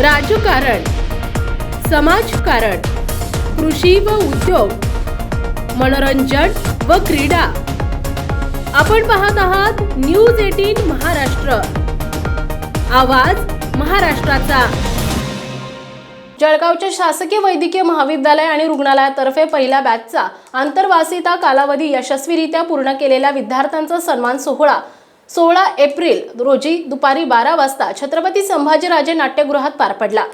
राजकारण समाजकारण कृषी व उद्योग मनोरंजन व क्रीडा. आपण पाहत आहात न्यूज एटीन महाराष्ट्र. आवाज महाराष्ट्राचा. जळगावच्या शासकीय वैद्यकीय महाविद्यालय आणि रुग्णालयातर्फे पहिल्या बॅचचा आंतरवासिता कालावधी यशस्वीरित्या पूर्ण केलेल्या विद्यार्थ्यांचा सन्मान सोहळा सोळा एप्रिल रोजी दुपारी बारा वाजता छत्रपती संभाजीराजे नाट्यगृहात पार पडला.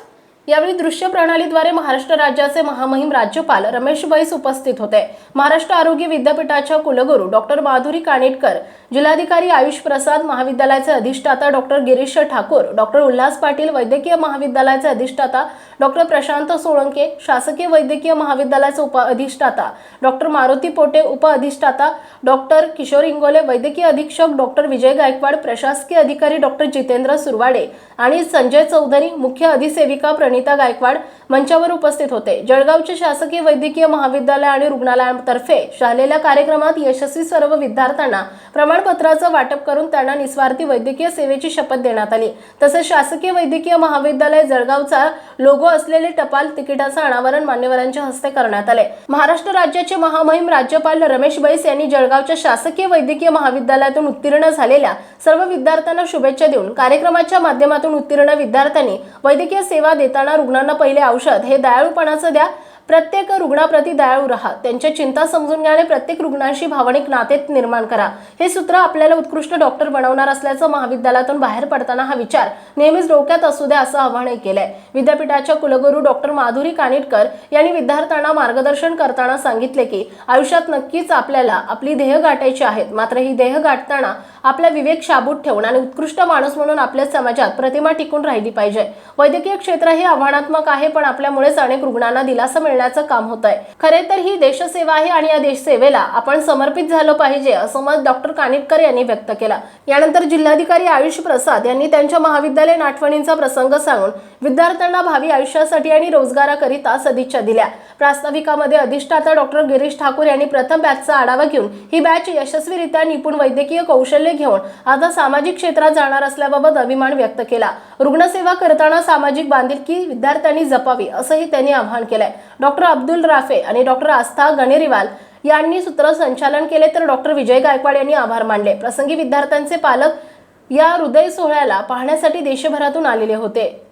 यावेळी दृश्य प्रणालीद्वारे महाराष्ट्र राज्याचे महामहिम राज्यपाल रमेश बैस उपस्थित होते. महाराष्ट्र आरोग्य विद्यापीठाच्या कुलगुरू डॉक्टर माधुरी कानेटकर जिल्हाधिकारी आयुष प्रसाद महाविद्यालयाचे अधिष्ठाता डॉक्टर गिरीश ठाकूर डॉक्टर उल्हास पाटील वैद्यकीय महाविद्यालयाचे अधिष्ठाता डॉक्टर प्रशांत सोळंके शासकीय वैद्यकीय महाविद्यालयाचे उप अधिष्ठाता डॉक्टर मारुती पोटे उप अधिष्ठाता डॉक्टर किशोर इंगोले वैद्यकीय अधीक्षक डॉक्टर विजय गायकवाड प्रशासकीय अधिकारी डॉक्टर जितेंद्र सुरवाडे आणि संजय चौधरी मुख्य अधिसेविका प्रणिता गायकवाड मंचावर उपस्थित होते. जळगावचे शासकीय वैद्यकीय महाविद्यालय आणि रुग्णालयातर्फे झालेल्या कार्यक्रमात यशस्वी सर्व विद्यार्थ्यांना प्रमाणपत्राचं वाटप करून त्यांना निस्वार्थी वैद्यकीय सेवेची शपथ देण्यात आली. तसेच शासकीय वैद्यकीय महाविद्यालय जळगावचा लोगो असलेले टपाल तिकिटाचं अनावरण मान्यवरांच्या हस्ते करण्यात आले. महाराष्ट्र राज्याचे महामहिम राज्यपाल रमेश बैस यांनी जळगावच्या शासकीय वैद्यकीय महाविद्यालयातून उत्तीर्ण झालेल्या सर्व विद्यार्थ्यांना शुभेच्छा देऊन कार्यक्रमाच्या माध्यमातून उत्तीर्ण विद्यार्थ्यांनी वैद्यकीय सेवा देताना रुग्णांना पहिले औषध हे दयाळूपणाचं द्या. प्रत्येक रुग्णाप्रती दयाळू राहा. त्यांच्या चिंता समजून घ्या आणि प्रत्येक रुग्णांशी भावनिक नाते निर्माण करा. हे सूत्र आपल्याला उत्कृष्ट डॉक्टर बनवणार असल्याचं महाविद्यालयातून बाहेर पडताना हा विचार नेहमीच डोक्यात असू द्या असं आव्हानही केलंय. विद्यापीठाच्या कुलगुरू डॉक्टर माधुरी कानिटकर यांनी विद्यार्थ्यांना मार्गदर्शन करताना सांगितले की आयुष्यात नक्कीच आपल्याला आपली ध्येय गाठायची आहेत. मात्र ही ध्येय गाठताना आपला विवेक शाबूत ठेवून आणि उत्कृष्ट माणूस म्हणून आपल्या समाजात प्रतिमा टिकून राहिली पाहिजे. वैद्यकीय क्षेत्र हे आव्हानात्मक आहे पण आपल्यामुळेच अनेक रुग्णांना दिलासा मिळण्याचं काम होत आहे खरे तर ही देशसेवा आहे आणि या देशसेवेला आपण समर्पित झालं पाहिजे असं मत डॉक्टर कानिटकर यांनी व्यक्त केला. यानंतर जिल्हाधिकारी आयुष प्रसाद यांनी त्यांच्या महाविद्यालयीन आठवणींचा प्रसंग सांगून विद्यार्थ्यांना भावी आयुष्यासाठी आणि रोजगाराकरिता सदिच्छा दिल्या. प्रास्ताविकामध्ये अधिष्ठाता डॉक्टर गिरीश ठाकूर यांनी प्रथम बॅचचा आढावा घेऊन ही बॅच यशस्वीरित्या निपुण वैद्यकीय कौशल्य घेऊन आता सामाजिक क्षेत्रात जाणार असल्याबाबत अभिमान व्यक्त केला. रुग्णसेवा करताना सामाजिक बांधिलकी विद्यार्थ्यांनी जपावी असंही त्यांनी आवाहन केलंय. डॉक्टर अब्दुल राफे आणि डॉक्टर आस्था गणेरीवाल यांनी सूत्रसंचालन केले तर डॉक्टर विजय गायकवाड यांनी आभार मानले. प्रसंगी विद्यार्थ्यांचे पालक या हृदय सोहळ्याला पाहण्यासाठी देशभरातून आलेले होते.